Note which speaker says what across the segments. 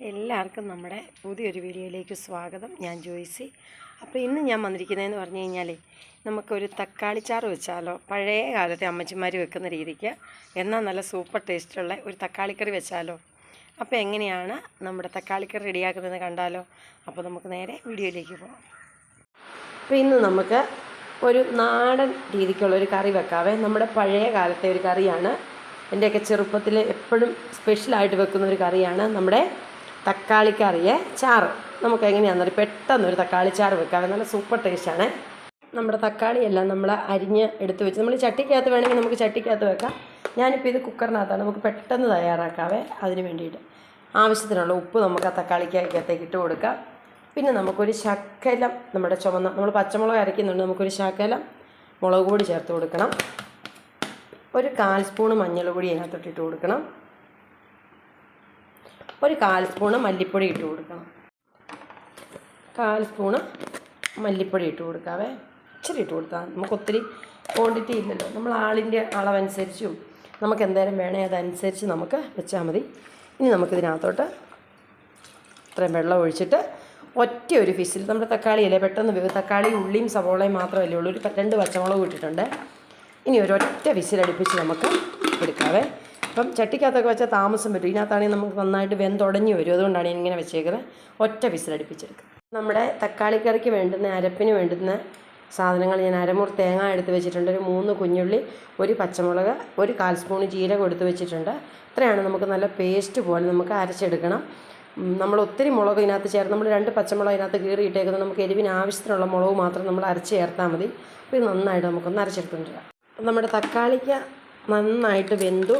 Speaker 1: എല്ലാവർക്കും നമ്മുടെ പുതിയൊരു വീഡിയോയിലേക്ക് സ്വാഗതം. ഞാൻ ജോയിസി. അപ്പോൾ ഇന്ന് ഞാൻ വന്നിരിക്കുന്നതെന്ന് പറഞ്ഞു കഴിഞ്ഞാൽ നമുക്കൊരു തക്കാളിച്ചാറ് വെച്ചാലോ പഴയ കാലത്തെ അമ്മച്ചിമാർ വെക്കുന്ന രീതിക്ക് എന്നാൽ നല്ല സൂപ്പർ ടേസ്റ്റുള്ള ഒരു തക്കാളിക്കറി വെച്ചാലോ. അപ്പോൾ എങ്ങനെയാണ് നമ്മുടെ തക്കാളിക്കറി റെഡിയാക്കുന്നതെന്ന് കണ്ടാലോ? അപ്പോൾ നമുക്ക് നേരെ വീഡിയോയിലേക്ക് പോകാം അപ്പോൾ ഇന്ന് നമുക്ക് ഒരു നാടൻ രീതിക്കുള്ള ഒരു കറി വെക്കാവേ. നമ്മുടെ പഴയ കാലത്തെ ഒരു കറിയാണ്. എന്റെയൊക്കെ ചെറുപ്പത്തിൽ എപ്പോഴും സ്പെഷ്യലായിട്ട് വെക്കുന്ന ഒരു കറിയാണ് നമ്മുടെ തക്കാളിക്കറിയെ? ചാറ്. നമുക്ക് എങ്ങനെയാണെന്നൊരു പെട്ടെന്ന് ഒരു തക്കാളി ചാറ് വെക്കാം നല്ല സൂപ്പർ ടേസ്റ്റാണ്. നമ്മുടെ തക്കാളിയെല്ലാം നമ്മൾ അരിഞ്ഞ് എടുത്ത് വെച്ച് നമ്മൾ ചട്ടിക്കകത്ത് വേണമെങ്കിൽ നമുക്ക് ചട്ടിക്കകത്ത് വെക്കാം. ഞാനിപ്പോൾ ഇത് കുക്കറിനകത്താണ്. നമുക്ക് പെട്ടെന്ന് തയ്യാറാക്കാവേ അതിന് വേണ്ടിയിട്ട്. ആവശ്യത്തിനുള്ള ഉപ്പ് നമുക്ക് ആ തക്കാളിക്കകത്തേക്ക് ഇട്ട് കൊടുക്കാം. പിന്നെ നമുക്കൊരു ശക്കലം നമ്മുടെ ചുമന്ന നമ്മൾ പച്ചമുളക് അരയ്ക്കുന്നുണ്ട്. നമുക്കൊരു ശക്കലം മുളക് പൊടി ചേർത്ത് കൊടുക്കണം. ഒരു കാൽ സ്പൂണ് മഞ്ഞൾ പൊടി അതിനകത്തോട്ട് ഇട്ട് കൊടുക്കണം. ഒരു കാൽ സ്പൂണ് മല്ലിപ്പൊടി ഇട്ട് കൊടുക്കണം. കാൽ സ്പൂണ് മല്ലിപ്പൊടി ഇട്ട് കൊടുക്കാവേ. ഇച്ചിരി ഇട്ട് കൊടുത്താൽ നമുക്ക് ഒത്തിരി ക്വാണ്ടിറ്റി ഇല്ലല്ലോ. നമ്മൾ ആളിന്റെ അളവനുസരിച്ചും നമുക്ക് എന്തേലും വേണേ അതനുസരിച്ച് നമുക്ക് വെച്ചാൽ മതി. ഇനി നമുക്കിതിനകത്തോട്ട് ഇത്രയും വെള്ളം ഒഴിച്ചിട്ട് ഒറ്റ ഒരു ഫിസിൽ നമ്മുടെ തക്കാളി തക്കാളിയല്ലേ പെട്ടെന്ന് വേവ് തക്കാളി ഉള്ളിയും സവോളയും മാത്രമല്ലേ ഉള്ളൂ. ഒരു രണ്ട് പച്ചമുളക് ഇട്ടിട്ടുണ്ട്. ഇനി ഒരൊറ്റ വിസിലടുപ്പിച്ച് നമുക്ക് എടുക്കാവേ. അപ്പം ചട്ടിക്കകത്തൊക്കെ വെച്ചാൽ താമസം വരും ഇതിനകത്താണെങ്കിൽ നമുക്ക് നന്നായിട്ട് വെന്തുടഞ്ഞ് വരും. അതുകൊണ്ടാണ് ഞാൻ ഇങ്ങനെ വെച്ചേക്കുന്നത് ഒറ്റ വിസിലടിപ്പിച്ചെടുക്കുക നമ്മുടെ തക്കാളിക്കറിക്ക് വേണ്ടുന്ന അരപ്പിന് വേണ്ടുന്ന സാധനങ്ങൾ ഞാൻ അരമുറി തേങ്ങ എടുത്ത് വെച്ചിട്ടുണ്ട്. ഒരു മൂന്ന് കുഞ്ഞുള്ളി ഒരു പച്ചമുളക് ഒരു കാൽ സ്പൂൺ ജീരകം എടുത്ത് വെച്ചിട്ടുണ്ട്. ഇത്രയാണ് നമുക്ക് നല്ല പേസ്റ്റ് പോലെ നമുക്ക് അരച്ചെടുക്കണം. നമ്മൾ ഒത്തിരി മുളക് ഇതിനകത്ത് ചേർത്ത് നമ്മൾ രണ്ട് പച്ചമുളക് ഇതിനകത്ത് കീറിയിട്ടേക്കുന്നത് നമുക്ക് എരിവിന് ആവശ്യത്തിനുള്ള മുളക് മാത്രം നമ്മൾ അരച്ച് ചേർത്താൽ മതി. അപ്പോൾ ഇത് നന്നായിട്ട് നമുക്കൊന്ന് അരച്ചെടുത്തുകൊണ്ട് വരാം നമ്മുടെ തക്കാളിക്ക് നന്നായിട്ട് വെന്തു.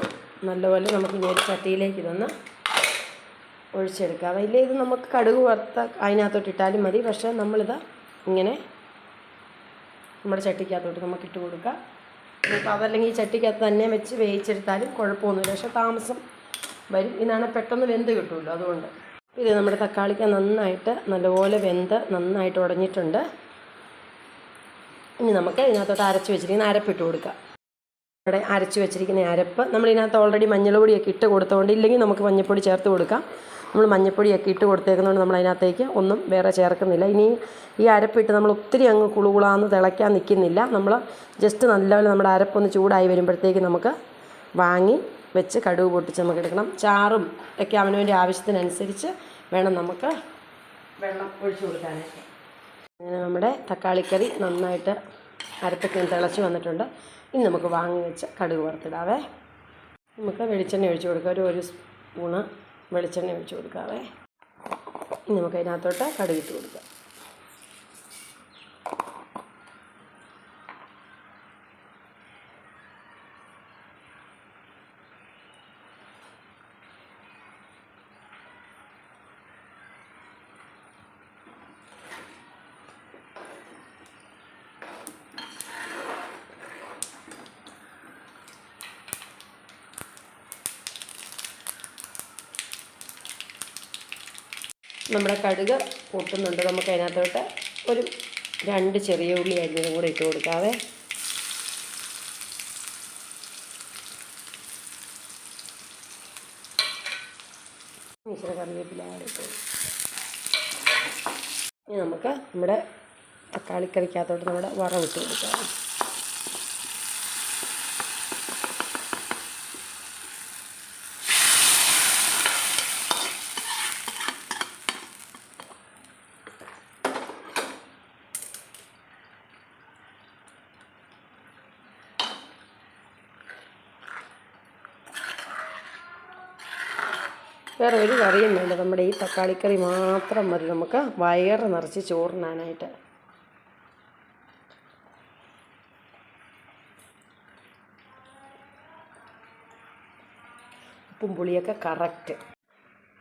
Speaker 1: നല്ലപോലെ നമുക്ക് ഇനി ഒരു ചട്ടിയിലേക്ക് ഇതൊന്ന് ഒഴിച്ചെടുക്കാം. അതിൽ ഇത് നമുക്ക് കടുക് വറുത്ത അതിനകത്തോട്ട് ഇട്ടാലും മതി. പക്ഷേ നമ്മളിത് ഇങ്ങനെ നമ്മുടെ ചട്ടിക്കകത്തോട്ട് നമുക്ക് ഇട്ട് കൊടുക്കാം. ഇപ്പോൾ അതല്ലെങ്കിൽ ഈ ചട്ടിക്കകത്ത് തന്നെ വെച്ച് വേവിച്ചെടുത്താലും കുഴപ്പമൊന്നുമില്ല. പക്ഷേ താമസം വരും. ഇതാണ് പെട്ടെന്ന് വെന്ത് കിട്ടുമല്ലോ അതുകൊണ്ട്. ഇത് നമ്മുടെ തക്കാളിക്ക് നന്നായിട്ട് നല്ലപോലെ വെന്ത് നന്നായിട്ട് ഉടഞ്ഞിട്ടുണ്ട്. ഇനി നമുക്ക് ഇതിനകത്തോട്ട് അരച്ച് വെച്ചിരിക്കുന്ന അരപ്പിട്ട് കൊടുക്കാം. ഇവിടെ അരച്ച് വെച്ചിരിക്കുന്ന അരപ്പ് നമ്മളിതിനകത്ത് ഓൾറെഡി മഞ്ഞൾപ്പൊടിയൊക്കെ ഇട്ട് കൊടുത്തുകൊണ്ട് ഇല്ലെങ്കിൽ നമുക്ക് മഞ്ഞൾപ്പൊടി ചേർത്ത് കൊടുക്കാം. നമ്മൾ മഞ്ഞൾപ്പൊടിയൊക്കെ ഇട്ട് കൊടുത്തേക്കുന്നതുകൊണ്ട് നമ്മൾ അതിനകത്തേക്ക് ഒന്നും വേറെ ചേർക്കുന്നില്ല. ഇനി ഈ അരപ്പിട്ട് നമ്മൾ ഒത്തിരി അങ്ങ് കുളുകുളാന്ന് തിളയ്ക്കാൻ നിൽക്കുന്നില്ല. നമ്മൾ ജസ്റ്റ് നല്ലപോലെ നമ്മുടെ അരപ്പൊന്ന് ചൂടായി വരുമ്പോഴത്തേക്ക് നമുക്ക് വാങ്ങി വെച്ച് കടുവ് പൊട്ടിച്ച് നമുക്ക് എടുക്കണം. ചാറും ഒക്കെ അവനവന്റെ ആവശ്യത്തിനനുസരിച്ച് വേണം നമുക്ക് വെള്ളം ഒഴിച്ചു കൊടുക്കാനായിട്ട്. അങ്ങനെ നമ്മുടെ തക്കാളിക്കറി നന്നായിട്ട് അരപ്പൊക്കെ തിളച്ച് വന്നിട്ടുണ്ട്. ഇനി നമുക്ക് വാങ്ങി വെച്ച് കടുക് വറുത്തിടാവേ. നമുക്ക് വെളിച്ചെണ്ണ ഒഴിച്ച് കൊടുക്കുക ഒരു ഒരു സ്പൂണ് വെളിച്ചെണ്ണ ഒഴിച്ച് കൊടുക്കാവേ. ഇനി നമുക്ക് അതിനകത്തോട്ട് കടുകിട്ട് കൊടുക്കാം. നമ്മുടെ കടുക് പൊട്ടുന്നുണ്ട്. നമുക്ക് അതിനകത്തോട്ട് ഒരു രണ്ട് ചെറിയ ഉള്ളി അരിഞ്ഞതും കൂടെ ഇട്ട് കൊടുക്കാവേ. ഇച്ചിരി കറിവേപ്പില ഇനി നമുക്ക് നമ്മുടെ തക്കാളിക്കറിക്കകത്തോട്ട് നമ്മുടെ വറവിട്ട് കൊടുക്കാം. വേറെ ഒരു കറിയും വേണ്ട. നമ്മുടെ ഈ തക്കാളിക്കറി മാത്രം മതി നമുക്ക്. വയറ് നിറച്ച് ചോറിനാനായിട്ട്. ഉപ്പും പുളിയൊക്കെ കറക്റ്റ്.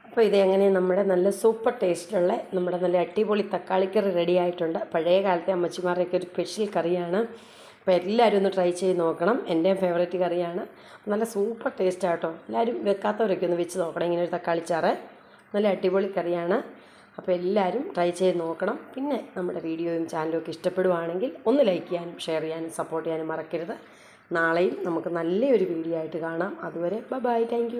Speaker 1: അപ്പോൾ ഇത് എങ്ങനെ നമ്മുടെ നല്ല സൂപ്പർ ടേസ്റ്റിലുള്ള നമ്മുടെ നല്ല അടിപൊളി തക്കാളിക്കറി റെഡി ആയിട്ടുണ്ട്. പഴയ കാലത്തെ അമ്മച്ചിമാരുടെയൊക്കെ ഒരു സ്പെഷ്യൽ കറിയാണ്. അപ്പോൾ എല്ലാവരും ഒന്ന് ട്രൈ ചെയ്ത് നോക്കണം. എന്റെയും ഫേവറേറ്റ് കറിയാണ്. നല്ല സൂപ്പർ ടേസ്റ്റ് ആട്ടോ എല്ലാവരും വെക്കാത്തവരൊക്കെ ഒന്ന് വെച്ച് നോക്കണം. ഇങ്ങനെ ഒരു തക്കാളിച്ചാറ് നല്ല അടിപൊളി കറിയാണ്. അപ്പോൾ എല്ലാവരും ട്രൈ ചെയ്ത് നോക്കണം. പിന്നെ നമ്മുടെ വീഡിയോയും ചാനലും ഒക്കെ ഇഷ്ടപ്പെടുവാണെങ്കിൽ ഒന്ന് ലൈക്ക് ചെയ്യാനും ഷെയർ ചെയ്യാനും സപ്പോർട്ട് ചെയ്യാനും മറക്കരുത്. നാളെയും നമുക്ക് നല്ലൊരു വീഡിയോ ആയിട്ട് കാണാം. അതുവരെ ബൈ താങ്ക്